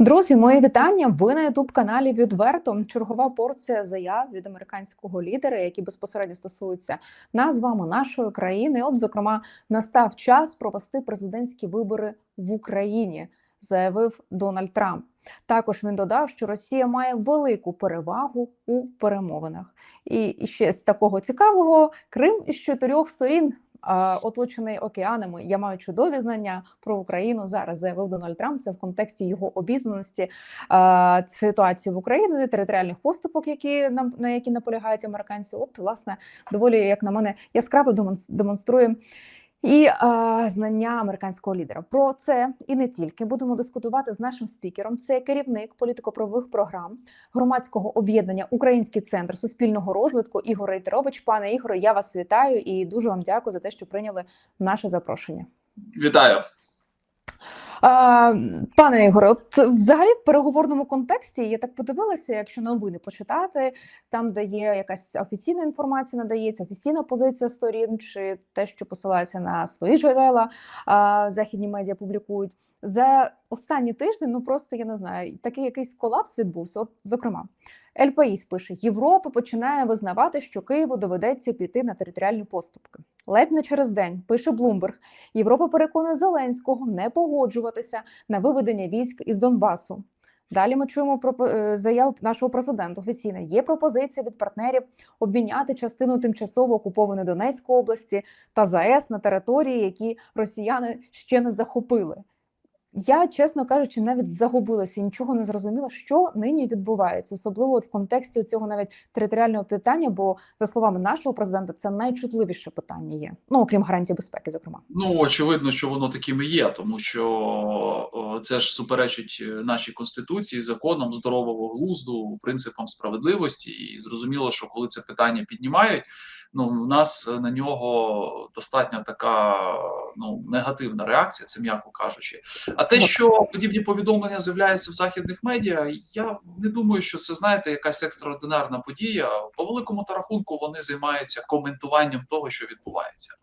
Друзі, мої вітання. Ви на ютуб каналі Відверто. Чергова порція заяв від американського лідера, які безпосередньо стосуються нас з вами, нашої країни. От, зокрема, настав час провести президентські вибори в Україні, заявив Дональд Трамп. Також він додав, що Росія має велику перевагу у перемовинах. І ще з такого цікавого Крим із чотирьох сторін оточений океанами. Я маю чудові знання про Україну зараз. Заявив Дональд Трамп. Це в контексті його обізнаності ситуації в Україні, територіальних поступок, які нам на які наполягають американці. От власне доволі, як на мене, яскраво демонс- демонструє. І е, знання американського лідера про це і не тільки будемо дискутувати з нашим спікером. Це керівник політико-правових програм громадського об'єднання Український центр суспільного розвитку Ігор Рейтерович. Пане Ігоре, я вас вітаю і дуже вам дякую за те, що прийняли наше запрошення. Вітаю. Пане Ігоре, от взагалі в переговорному контексті я так подивилася, якщо новини почитати, там де є якась офіційна інформація, надається офіційна позиція сторін, чи те, що посилається на свої джерела, західні медіа публікують за останні тиждень. Ну просто я не знаю, такий якийсь колапс відбувся. От, зокрема, Ель Паїс пише: Європа починає визнавати, що Києву доведеться піти на територіальні поступки. Ледь не через день пише Блумберг. Європа переконує Зеленського не погоджуватися на виведення військ із Донбасу. Далі ми чуємо про е, заяву нашого президента. Офіційно є пропозиція від партнерів обміняти частину тимчасово окупованої Донецької області та ЗАЕС на території, які росіяни ще не захопили. Я, чесно кажучи, навіть загубилася і нічого не зрозуміла, що нині відбувається, особливо от в контексті цього навіть територіального питання. Бо за словами нашого президента, це найчутливіше питання є. Ну окрім гарантії безпеки, зокрема. Ну очевидно, що воно таким і є, тому що це ж суперечить е, нашій конституції, законам здорового глузду, принципам справедливості. І зрозуміло, що коли це питання піднімають, ну в нас на нього достатньо така ну негативна реакція, це м'яко кажучи. А те, що подібні повідомлення з'являються в західних медіа, я не думаю, що це знаєте якась екстраординарна подія. По великому та рахунку вони займаються коментуванням того, що відбувається.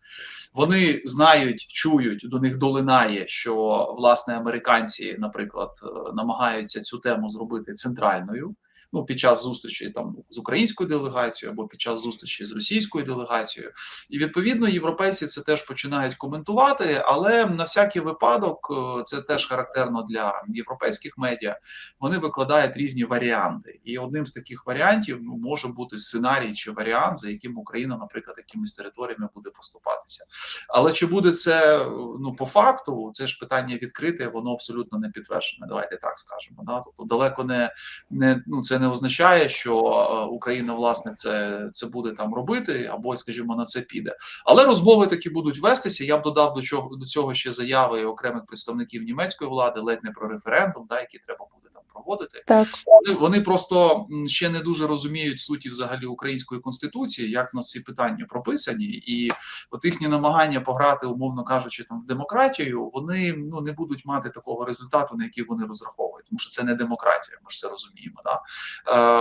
Вони знають, чують, до них долинає, що власне американці, наприклад, е, намагаються цю тему зробити центральною. Ну, під час зустрічі там з українською делегацією або під час зустрічі з російською делегацією, і відповідно європейці це теж починають коментувати. Але на всякий випадок е, це теж характерно для європейських медіа. Вони викладають різні варіанти, і одним з таких варіантів ну, може бути сценарій чи варіант, за яким Україна, наприклад, якимись територіями буде поступатися. Але чи буде це ну по факту? Це ж питання відкрите, воно абсолютно не підтверджене. Давайте так скажемо. Да? Тобто далеко не не ну це не означає, що е, Україна власне це це буде там робити, або, скажімо, на це піде. Але розмови такі будуть вестися. Я б додав до чого до цього ще заяви окремих представників німецької влади, ледь не про референдум, да, які треба буде проводити. Так Вони, вони просто ще не дуже розуміють суті взагалі української конституції, як в нас ці питання прописані, і от їхні намагання пограти, умовно кажучи, там в демократію, вони ну не будуть мати такого результату, на який вони розраховують, тому що це не демократія. Ми ж це розуміємо. Да?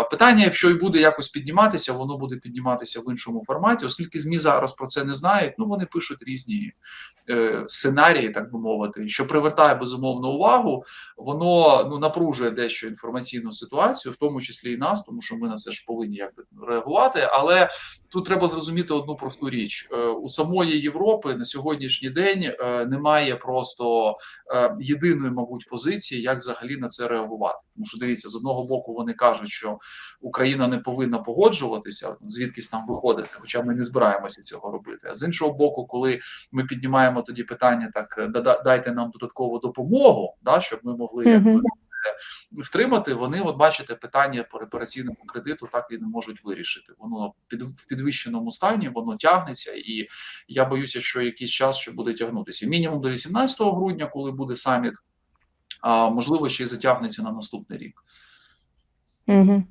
Е, питання, якщо і буде якось підніматися, воно буде підніматися в іншому форматі, оскільки змі зараз про це не знають. Ну вони пишуть різні е, сценарії, так би мовити, що привертає безумовно увагу. Воно ну напружує дещо інформаційну ситуацію, в тому числі і нас, тому що ми на це ж повинні якби реагувати. Але тут треба зрозуміти одну просту річ: Е, у самої Європи на сьогоднішній день е, немає просто е, єдиної, мабуть, позиції, як взагалі на це реагувати. Тому що дивіться, з одного боку вони кажуть, що Україна не повинна погоджуватися, звідкись там виходити, хоча ми не збираємося цього робити. А з іншого боку, коли ми піднімаємо тоді питання, так дайте нам додаткову допомогу, да, щоб ми могли якби, Мгм. Втримати. Вони, от бачите, питання по репараційному кредиту так і не можуть вирішити. Воно під в підвищеному стані, воно тягнеться, і я боюся, що якийсь час ще буде тягнутися. Мінімум до 18 грудня, коли буде саміт, а можливо, ще й затягнеться на наступний рік. Угу.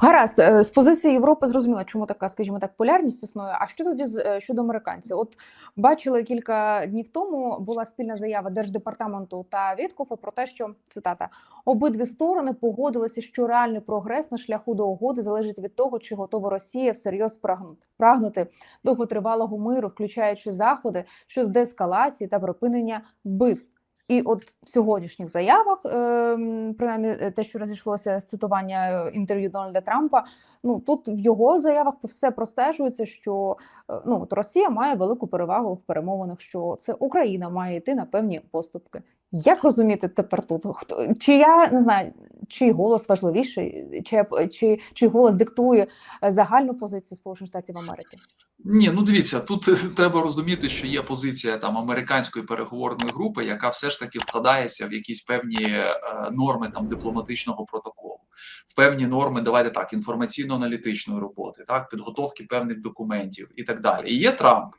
Гаразд, Е, з позиції Європи зрозуміло, чому така, скажімо так, полярність існує. А що тоді е, щодо американців? От бачили кілька днів тому була спільна заява Держдепартаменту та Віткофа про те, що цитата обидві сторони погодилися, що реальний прогрес на шляху до угоди залежить від того, чи готова Росія всерйоз прагнути довготривалого миру, включаючи заходи щодо деескалації та припинення вбивств. І от в сьогоднішніх заявах, ем, принаймні е, те, що розійшлося з цитування е, інтерв'ю Дональда Трампа, ну тут в його заявах все простежується, що е, ну от Росія має велику перевагу в перемовинах, що це Україна має йти на певні поступки. Як розуміти тепер тут? Хто чи я не знаю, чий голос важливіший, чи, чи, чи голос диктує е, загальну позицію Сполучених Штатів Америки? Ні, ну дивіться, тут треба розуміти, що є позиція там американської переговорної групи, яка все ж таки вкладається в якісь певні е, норми там дипломатичного протоколу, в певні норми, давайте так, інформаційно-аналітичної роботи, так, підготовки певних документів і так далі. І є Трамп,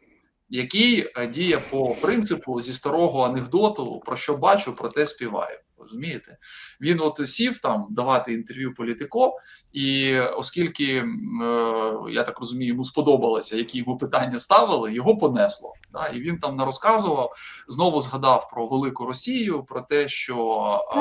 який е, діє по принципу зі старого анекдоту, про що бачу, про те співаю. Розумієте, він от сів там давати інтерв'ю політико, і оскільки е, я так розумію, йому сподобалося, які йому питання ставили, його понесло. Да? І він там нарозказував, знову згадав про велику Росію, про те, що е,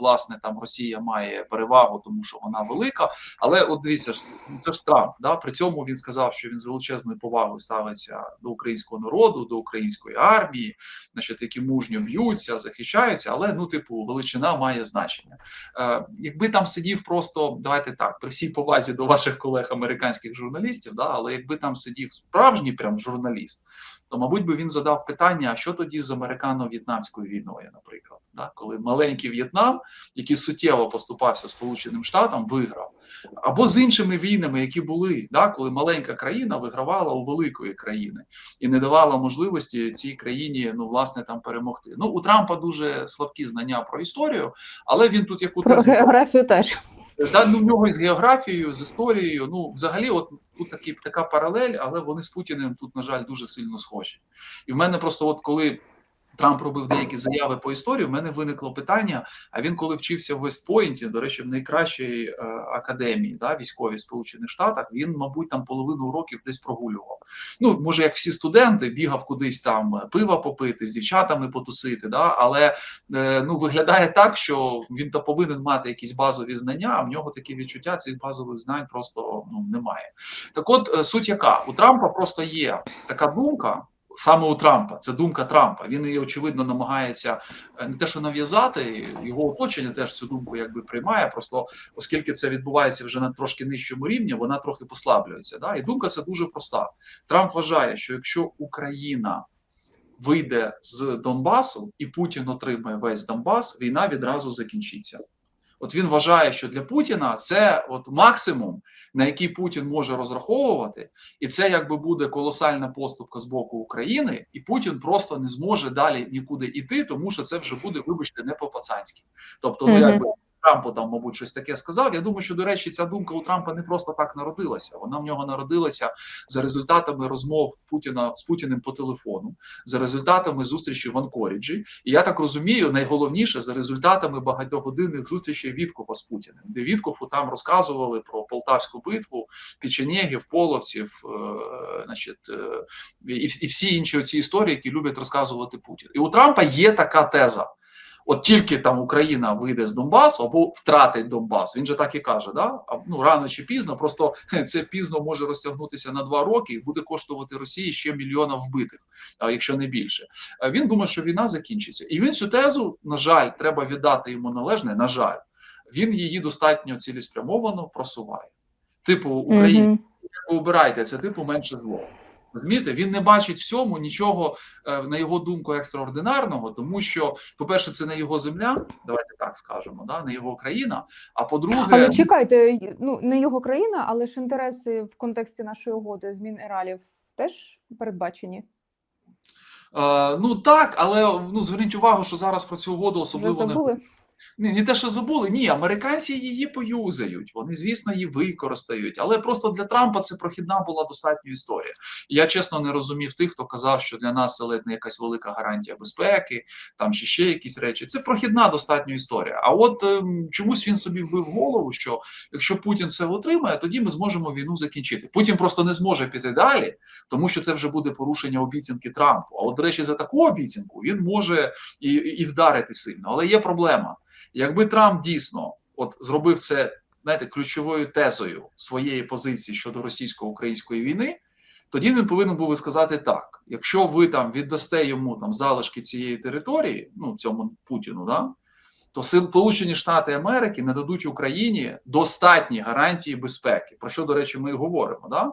власне там Росія має перевагу, тому що вона велика. Але от дивіться, ж, це ж Трамп. Да? При цьому він сказав, що він з величезною повагою ставиться до українського народу, до української армії, значить, які мужньо б'ються, захищаються, але ну, типу, величина має значення. Е, якби там сидів просто, давайте так, при всій повазі до ваших колег американських журналістів, да, але якби там сидів справжній прям журналіст, то, мабуть, би він задав питання: а що тоді з американо-в'єтнамською війною, наприклад, да, коли маленький В'єтнам, який суттєво поступався Сполученим Штатам, виграв. Або з іншими війнами, які були, да, коли маленька країна вигравала у великої країни і не давала можливості цій країні ну власне там перемогти. Ну у Трампа дуже слабкі знання про історію, але він тут яку Про географію теж. Да, ну, в нього з географією, з історією. Ну, взагалі, от тут такі, така паралель, але вони з Путіним тут, на жаль, дуже сильно схожі. І в мене просто, от коли Трамп робив деякі заяви по історії, в мене виникло питання: а він, коли вчився в Вестпойнті, до речі, в найкращій е, академії да, військовій Сполучених Штатах, він, мабуть, там половину уроків десь прогулював. Ну, може, як всі студенти, бігав кудись там е, пива попити, з дівчатами потусити, да, але е, ну, виглядає так, що він то повинен мати якісь базові знання, а в нього такі відчуття цих базових знань просто ну, немає. Так от е, суть яка? У Трампа просто є така думка. Саме у Трампа, це думка Трампа. Він її очевидно намагається е, не те, що нав'язати, його оточення теж цю думку якби приймає. Просто оскільки це відбувається вже на трошки нижчому рівні, вона трохи послаблюється. Да? І думка це дуже проста. Трамп вважає, що якщо Україна вийде з Донбасу і Путін отримає весь Донбас, війна відразу закінчиться. От він вважає, що для Путіна це от максимум, на який Путін може розраховувати, і це якби буде колосальна поступка з боку України, і Путін просто не зможе далі нікуди йти, тому що це вже буде, вибачте, не по-пацанськи. Тобто, ну якби Трампу там, мабуть, щось таке сказав. Я думаю, що до речі, ця думка у Трампа не просто так народилася. Вона в нього народилася за результатами розмов Путіна з Путіним по телефону, за результатами зустрічі в Анкоріджі. І я так розумію, найголовніше за результатами багатогодинних зустрічей Віткова з Путіним, де Віткову там розказували про Полтавську битву, печенєгів, половців, е, значить, е, і, і всі інші ці історії, які люблять розказувати Путін. І у Трампа є така теза. От тільки там Україна вийде з Донбасу або втратить Донбас, він же так і каже, да? А, ну рано чи пізно, просто це пізно може розтягнутися на два роки і буде коштувати Росії ще мільйона вбитих, а якщо не більше. Він думає, що війна закінчиться, і він цю тезу, на жаль, треба віддати йому належне. На жаль, він її достатньо цілеспрямовано просуває. Типу, Україна Мгм. ви обирайте це типу менше зло. Розумієте, він не бачить в цьому нічого, е, на його думку, екстраординарного, тому що, по-перше, це не його земля, давайте так скажемо, да, не його країна. А по-друге, Але чекайте, ну не його країна, але ж інтереси в контексті нашої угоди змін ералів теж передбачені. е, ну так, але ну зверніть увагу, що зараз про цю угоду особливо не Ні, не те, що забули. Ні, американці її поюзають. Вони, звісно, її використають. Але просто для Трампа це прохідна була достатньо історія. Я чесно не розумів тих, хто казав, що для нас це не якась велика гарантія безпеки, там чи ще якісь речі. Це прохідна достатньо історія. А от ем, чомусь він собі вбив голову, що якщо Путін це отримає, тоді ми зможемо війну закінчити. Путін просто не зможе піти далі, тому що це вже буде порушення обіцянки Трампу. А от, до речі, за таку обіцянку він може і, і вдарити сильно. Але є проблема. Якби Трамп дійсно от зробив це знаєте, ключовою тезою своєї позиції щодо російсько-української війни, тоді він повинен був би сказати так: якщо ви там віддасте йому там залишки цієї території, ну цьому Путіну, да, то Сполучені Штати Америки нададуть Україні достатні гарантії безпеки, про що, до речі, ми і говоримо. Да?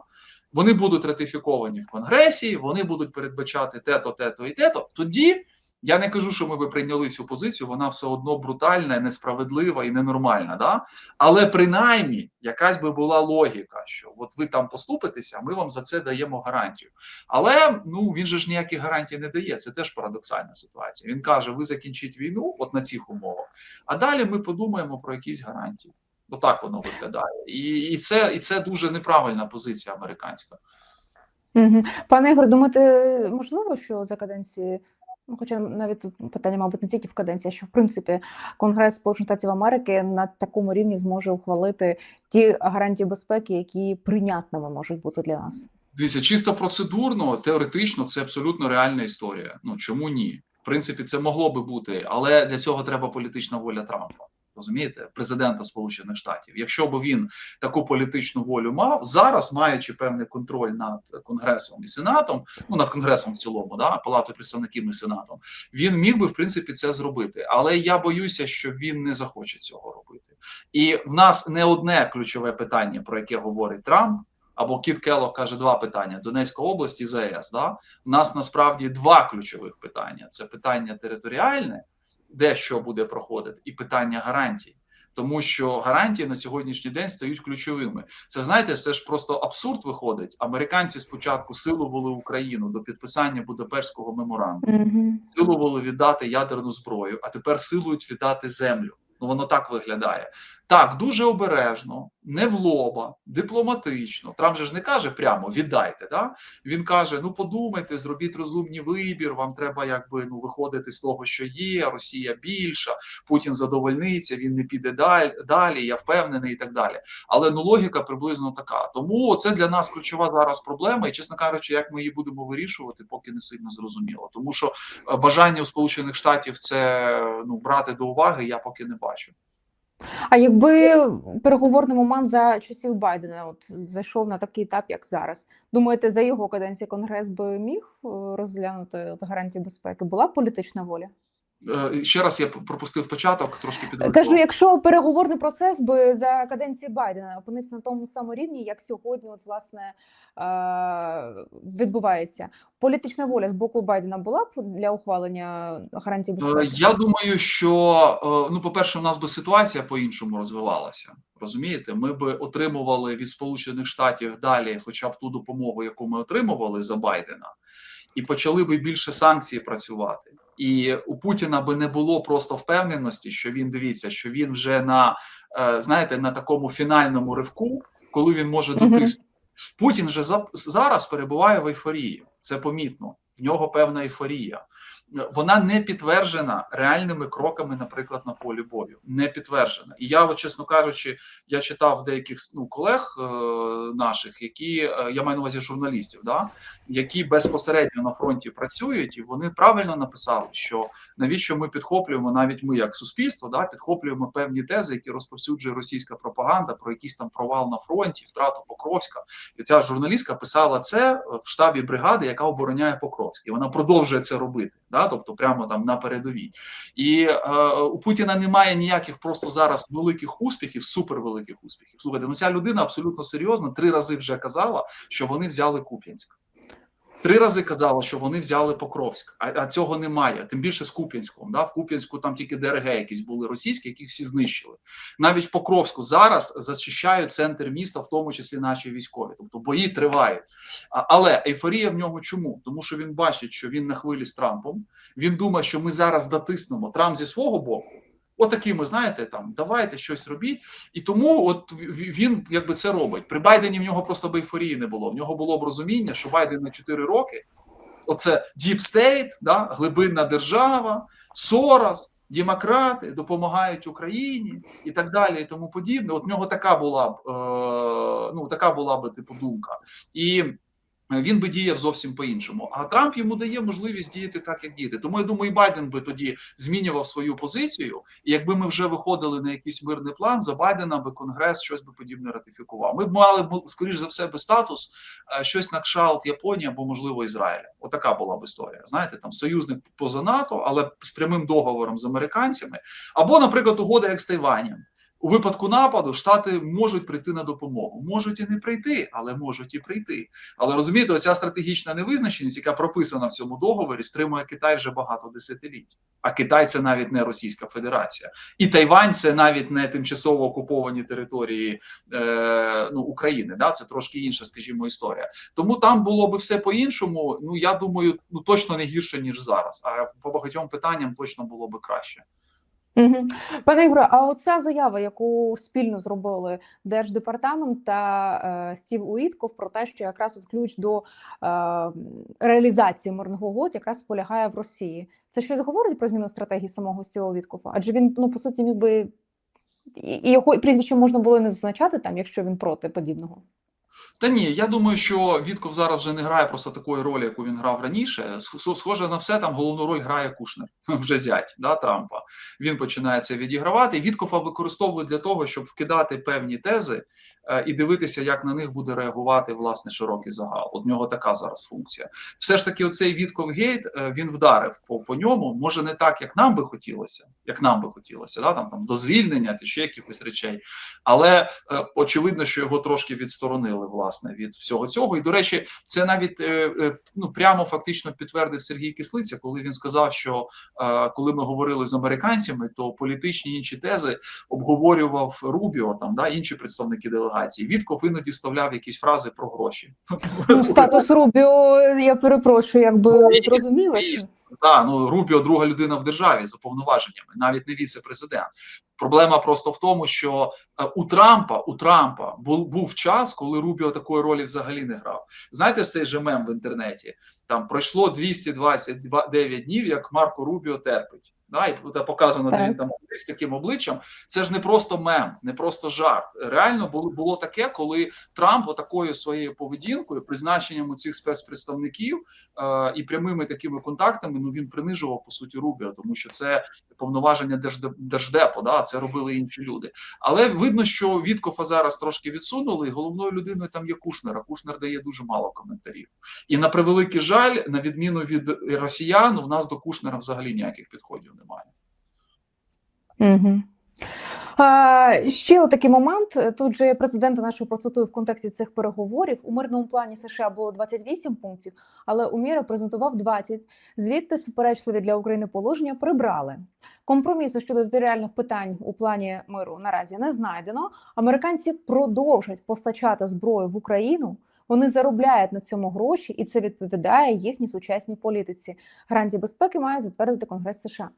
Вони будуть ратифіковані в Конгресі, вони будуть передбачати те-то, те-то і те-то. Тоді я не кажу, що ми би прийняли цю позицію, вона все одно брутальна, несправедлива і ненормальна. Да? Але принаймні якась би була логіка, що от ви там поступитеся, ми вам за це даємо гарантію. Але ну він же ж ніяких гарантій не дає. Це теж парадоксальна ситуація. Він каже: ви закінчіть війну, от на цих умовах, а далі ми подумаємо про якісь гарантії. Отак воно виглядає, і, і це і це дуже неправильна позиція американська. Пане Ігор, думаєте, можливо, що за каденції, хоча навіть тут питання, мабуть, не тільки в каденції, що в принципі Конгрес Сполучених Штатів Америки на такому рівні зможе ухвалити ті гарантії безпеки, які прийнятними можуть бути для нас? Дивіться, чисто процедурно, теоретично, це абсолютно реальна історія. Ну чому ні? В принципі, це могло би бути, але для цього треба політична воля Трампа. Розумієте, президента Сполучених Штатів. Якщо б він таку політичну волю мав зараз, маючи певний контроль над конгресом і сенатом, ну над конгресом в цілому, да палатою представників і сенатом, він міг би в принципі це зробити. Але я боюся, що він не захоче цього робити. І в нас не одне ключове питання, про яке говорить Трамп. Або Кіт Келлог каже два питання: Донецька область і ЗАЕС. Да? У нас насправді два ключових питання: це питання територіальне, де що буде проходити, і питання гарантій. Тому що гарантії на сьогоднішній день стають ключовими. Це знаєте, це ж просто абсурд виходить. Американці спочатку силували Україну до підписання Будапештського меморандуму, Угу. силували віддати ядерну зброю, а тепер силують віддати землю. Ну воно так виглядає. Так, дуже обережно, не в лоба, дипломатично. Трамп же ж не каже прямо віддайте. Да? Він каже: ну подумайте, зробіть розумний вибір. Вам треба якби ну виходити з того, що є. Росія більша, Путін задовольниться, він не піде далі. Я впевнений, і так далі. Але ну логіка приблизно така. Тому це для нас ключова зараз проблема, і чесно кажучи, як ми її будемо вирішувати, поки не сильно зрозуміло. Тому що е, бажання у Сполучених Штатів це ну брати до уваги, я поки не бачу. А якби переговорний момент за часів Байдена от зайшов на такий етап, як зараз, думаєте, за його каденції Конгрес би міг е, розглянути от гарантії безпеки? Була б політична воля? Е, Ще раз я пропустив початок, трошки підготував. Кажу, якщо переговорний процес би за каденції Байдена опинився на тому самому рівні, як сьогодні, от власне е, відбувається, політична воля з боку Байдена була б для ухвалення гарантій Е, безпеки? Я думаю, що е, ну, по-перше, у нас би ситуація по-іншому розвивалася. Розумієте, ми би отримували від Сполучених Штатів далі, хоча б ту допомогу, яку ми отримували за Байдена, і почали би більше санкцій працювати. І у Путіна би не було просто впевненості, що він дивіться, що він вже на е, знаєте на такому фінальному ривку, коли він може дотиснути. Путін же за- зараз перебуває в ейфорії. Це помітно. В нього певна ейфорія. Вона не підтверджена реальними кроками, наприклад, на полі бою. Не підтверджена. І я, от, чесно кажучи, я читав деяких ну, колег е, наших, які е, я маю на увазі журналістів, да, які безпосередньо на фронті працюють, і вони правильно написали, що навіщо ми підхоплюємо, навіть ми, як суспільство, да, підхоплюємо певні тези, які розповсюджує російська пропаганда про якийсь там провал на фронті, втрату Покровська. І ця журналістка писала це в штабі бригади, яка обороняє Покровськ. І вона продовжує це робити, да, тобто прямо там на передовій. І е, у Путіна немає ніяких просто зараз великих успіхів, супервеликих успіхів. Слухайте, ну ця людина абсолютно серйозно три рази вже казала, що вони взяли Куп'янськ. Три рази казала, що вони взяли Покровськ, а, а цього немає. Тим більше з Куп'янськом. Да? В Куп'янську там тільки ДРГ якісь були російські, яких всі знищили. Навіть в Покровську зараз зачищають центр міста, в тому числі наші військові. Тобто бої тривають. А, але ейфорія в нього чому? Тому що він бачить, що він на хвилі з Трампом. Він думає, що ми зараз дотиснемо Трамп зі свого боку. Отакими, знаєте, там давайте щось робіть, і тому от він якби це робить. При Байдені в нього просто б ейфорії не було. В нього було б розуміння, що Байден на 4 роки оце Deep State, да, глибинна держава, Сорос, демократи допомагають Україні і так далі, і тому подібне. От в нього така була б е, ну така була б типу думка. І він би діяв зовсім по-іншому. А Трамп йому дає можливість діяти так, як діяти. Тому я думаю, і Байден би тоді змінював свою позицію. І якби ми вже виходили на якийсь мирний план, за Байдена би Конгрес щось би подібне ратифікував. Ми б мали б, скоріш за все, би статус е, щось на кшалт Японії або можливо Ізраїля. Отака була б історія. Знаєте, там союзник поза НАТО, але з прямим договором з американцями, або, наприклад, угода як з Тайванем. У випадку нападу штати можуть прийти на допомогу, можуть і не прийти, але можуть і прийти. Але розумієте, оця стратегічна невизначеність, яка прописана в цьому договорі, стримує Китай вже багато десятиліть. А Китай це навіть не Російська Федерація, і Тайвань це навіть не тимчасово окуповані території е, ну, України. Да, це трошки інша, скажімо, історія. Тому там було би все по-іншому. Ну я думаю, ну точно не гірше ніж зараз. А по багатьом питанням точно було би краще. Пане Ігоре, а оця заява, яку спільно зробили Держдепартамент та е, Стів Уітков про те, що якраз от ключ до е, реалізації мирного угод якраз полягає в Росії. Це щось говорить про зміну стратегії самого Стіва Уіткова? Адже він, ну по суті, міг би і його прізвище можна було не зазначати там, якщо він проти подібного. Та ні, я думаю, що Вітков зараз вже не грає просто такої ролі, яку він грав раніше. Сх- Схоже на все, там головну роль грає Кушнер, вже зять да, Трампа. Він починає це відігравати. І Віткова використовує для того, щоб вкидати певні тези е, і дивитися, як на них буде реагувати власне широкий загал. От нього така зараз функція. Все ж таки, оцей Вітков гейт е, він вдарив по, по ньому. Може не так, як нам би хотілося, як нам би хотілося, да, там, там до звільнення чи ще якихось речей. Але е, очевидно, що його трошки відсторонили власне від всього цього. І до речі, це навіть е, е, ну прямо фактично підтвердив Сергій Кислиця, коли він сказав, що е, коли ми говорили з американцями, то політичні інші тези обговорював Рубіо, там да інші представники делегації. Вітков іноді вставляв якісь фрази про гроші. Ну, статус Рубіо, я перепрошую, якби зрозуміло. що- звісно. Так, ну Рубіо друга людина в державі за повноваженнями, навіть не віце-президент. Проблема просто в тому, що е, у Трампа у Трампа був, був час, коли Рубіо такої ролі взагалі не грав. Знаєте, цей же мем в інтернеті там пройшло 229 днів, як Марко Рубіо терпить. Да, і це показано, де Так. він там з таким обличчям. Це ж не просто мем, не просто жарт. Реально було було таке, коли Трамп отакою своєю поведінкою, призначенням у цих спецпредставників е, і прямими такими контактами, ну він принижував по суті Рубіо, тому що це повноваження держдеп, держдепу, да, це робили інші люди. Але видно, що Віткофа зараз трошки відсунули, і головною людиною там є Кушнер. а Кушнер дає дуже мало коментарів. І на превеликий жаль, на відміну від росіян, в нас до Кушнера взагалі ніяких підходів немає. Угу. А, ще отакий момент. Тут же президента нашого процитую в контексті цих переговорів. У мирному плані США було 28 пунктів, але Уміра презентував 20. Звідти суперечливі для України положення прибрали. Компромісу щодо територіальних питань у плані миру наразі не знайдено. Американці продовжать постачати зброю в Україну. Вони заробляють на цьому гроші, і це відповідає їхній сучасній політиці. Гарантії безпеки має затвердити Конгрес США.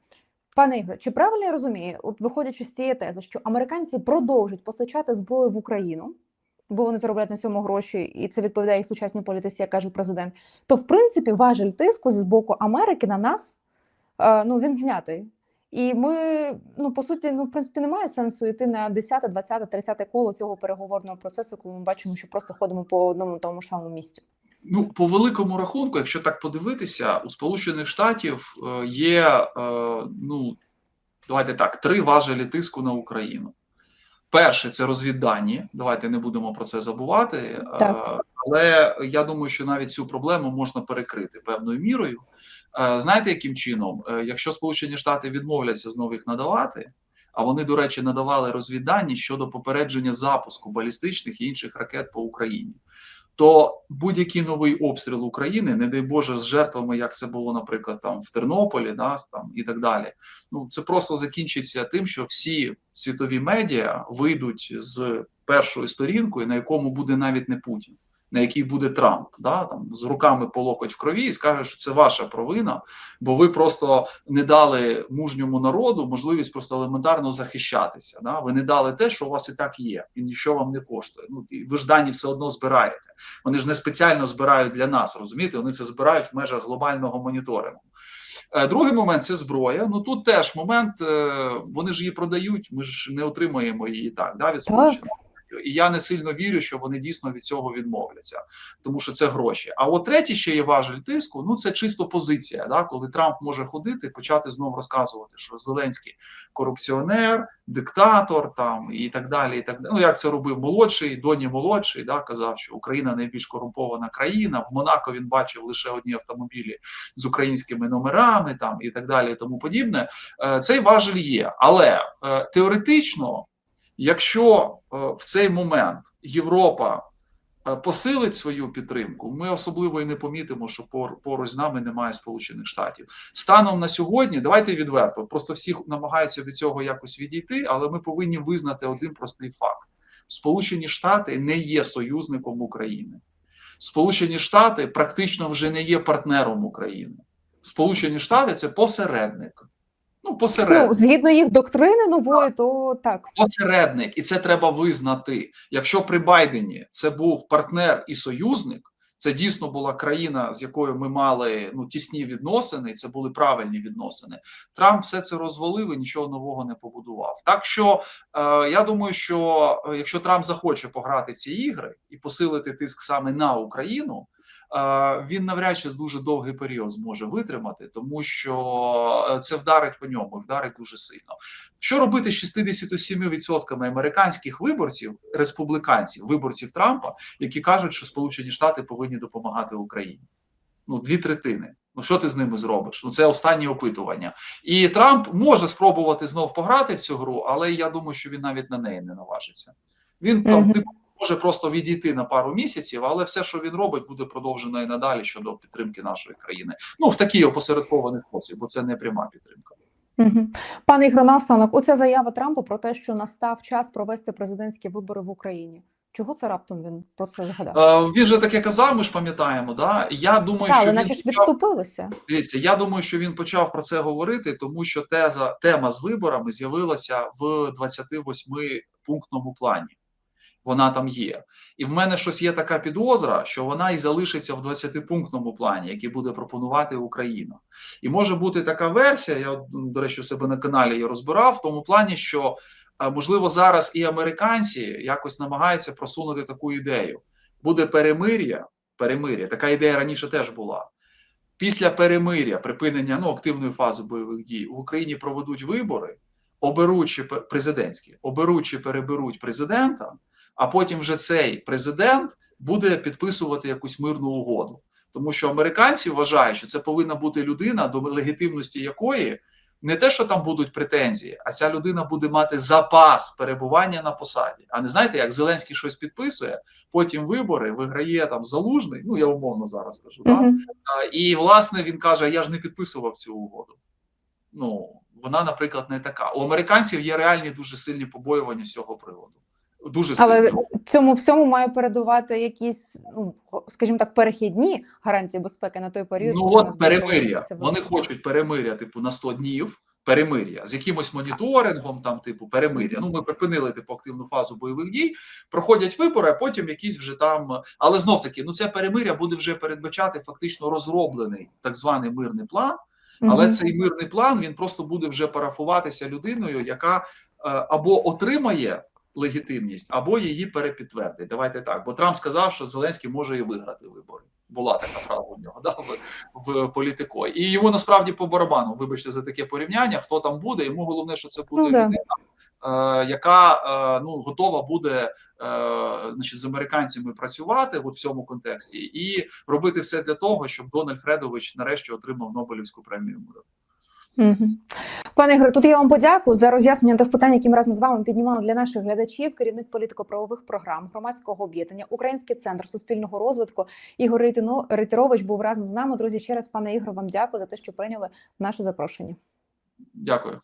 Пане Ігоре, чи правильно я розумію, от виходячи з цієї тези, що американці продовжують постачати зброю в Україну, бо вони заробляють на цьому гроші, і це відповідає їх сучасній політиці, як каже президент, то в принципі важель тиску з боку Америки на нас е, ну він знятий. І ми, ну по суті, ну в принципі немає сенсу йти на 10, 20, 30 коло цього переговорного процесу, коли ми бачимо, що просто ходимо по одному тому ж самому місцю. Ну, по великому рахунку, якщо так подивитися, у Сполучених Штатів е, є е, ну давайте так, три важелі тиску на Україну. Перше це розвіддані. Давайте не будемо про це забувати. Е, Так. Але я думаю, що навіть цю проблему можна перекрити певною мірою. Е, Знаєте, яким чином? Е, Якщо Сполучені Штати відмовляться знову їх надавати, а вони, до речі, надавали розвіддані щодо попередження запуску балістичних і інших ракет по Україні. То будь-який новий обстріл України, не дай Боже, з жертвами, як це було, наприклад, там в Тернополі, да, там і так далі. Ну це просто закінчиться тим, що всі світові медіа вийдуть з першою сторінкою, на якому буде навіть не Путін, на якій буде Трамп, да, там з руками по локоть в крові, і скаже, що це ваша провина, бо ви просто не дали мужньому народу можливість просто елементарно захищатися. Да? Ви не дали те, що у вас і так є, і нічого вам не коштує. Ну і ви ж дані все одно збираєте. Вони ж не спеціально збирають для нас, розумієте? Вони це збирають в межах глобального моніторингу. Е, Другий момент це зброя. Ну тут теж момент, е, вони ж її продають. Ми ж не отримуємо її так, да, від Сполучених. І я не сильно вірю, що вони дійсно від цього відмовляться, тому що це гроші. А от третій ще є важель тиску. Ну це чисто позиція. Да, коли Трамп може ходити, почати знову розказувати, що Зеленський корупціонер, диктатор там і так далі. І так далі. Ну як це робив молодший, доні молодший, да, казав, що Україна найбільш корумпована країна. В Монако він бачив лише одні автомобілі з українськими номерами, там і так далі, і тому подібне. Е, Цей важель є, але е, теоретично, якщо е, в цей момент Європа е, посилить свою підтримку, ми особливо і не помітимо, що пор- поруч з нами немає Сполучених Штатів. Станом на сьогодні, давайте відверто, просто всі намагаються від цього якось відійти, але ми повинні визнати один простий факт: Сполучені Штати не є союзником України. Сполучені Штати практично вже не є партнером України. Сполучені Штати це посередник. Ну, посередник. Ну, згідно їх доктрини нової, то так. посередник, і це треба визнати. Якщо при Байдені це був партнер і союзник, це дійсно була країна, з якою ми мали ну тісні відносини, і це були правильні відносини. Трамп все це розвалив і нічого нового не побудував. Так що е, я думаю, що е, якщо Трамп захоче пограти в ці ігри і посилити тиск саме на Україну. Е, Він навряд чи дуже довгий період зможе витримати, тому що е, це вдарить по ньому, вдарить дуже сильно. Що робити з 67% американських виборців, республіканців, виборців Трампа, які кажуть, що Сполучені Штати повинні допомагати Україні? Ну, дві третини. Ну що ти з ними зробиш? Ну це останні опитування. І Трамп може спробувати знов пограти в цю гру, але я думаю, що він навіть на неї не наважиться. Він там типу, може просто відійти на пару місяців, але все, що він робить, буде продовжено і надалі щодо підтримки нашої країни. Ну в такий опосередкований спосіб, бо це не пряма підтримка. Угу. Пане Ігор, наостанок, оця заява Трампа про те, що настав час провести президентські вибори в Україні. Чого це раптом він про це згадав? Е, Він же таке казав, ми ж пам'ятаємо. Да? Я думаю, Та, що він почав, відступилися. дивіться, я думаю, що він почав про це говорити, тому що теза тема з виборами з'явилася в 28 пунктному плані. Вона там є, і в мене щось є така підозра, що вона і залишиться в 20-пунктному плані, який буде пропонувати Україна. І може бути така версія. Я до речі, у себе на каналі її розбирав в тому плані, що е, можливо зараз і американці якось намагаються просунути таку ідею. Буде перемир'я. Перемир'я, така ідея раніше теж була. Після перемир'я, припинення ну, активної фази бойових дій в Україні проведуть вибори, оберуть чи пе- президентські, оберуть чи переберуть президента, а потім вже цей президент буде підписувати якусь мирну угоду. Тому що американці вважають, що це повинна бути людина, до легітимності якої не те, що там будуть претензії, а ця людина буде мати запас перебування на посаді. А не знаєте, як Зеленський щось підписує, потім вибори виграє там залужний. Ну я умовно зараз кажу. Да? Угу. А, І власне він каже: Я ж не підписував цю угоду. Ну вона, наприклад, не така. У американців є реальні дуже сильні побоювання з цього приводу. Дуже Але цьому всьому має передувати якісь, ну скажімо так, перехідні гарантії безпеки на той період. Ну от перемир'я. Вони хочуть перемир'я, типу, на 100 днів. Перемир'я з якимось моніторингом, там, типу, перемир'я. Ну, ми припинили типу активну фазу бойових дій, проходять вибори, а потім якісь вже там. Але знов таки, ну це перемир'я буде вже передбачати фактично розроблений так званий мирний план. Але Мгм. цей мирний план він просто буде вже парафуватися людиною, яка е, або отримає легітимність, або її перепідтвердить. Давайте так. Бо Трамп сказав, що Зеленський може і виграти вибори. Була така фраза у нього да, в, в політико. І йому насправді по барабану, вибачте за таке порівняння, хто там буде. Йому головне, що це буде Ну, да. людина, е, яка е, ну готова буде е, значить, з американцями працювати от в цьому контексті і робити все для того, щоб Дональд Фредович нарешті отримав Нобелівську премію миру. Пане Ігор, тут я вам подякую за роз'яснення тих питань, які ми разом з вами піднімали для наших глядачів. Керівник політико-правових програм громадського об'єднання, Український центр суспільного розвитку Ігор Рейтино- був разом з нами. Друзі, ще раз, пане Ігор, вам дякую за те, що прийняли наше запрошення. Дякую.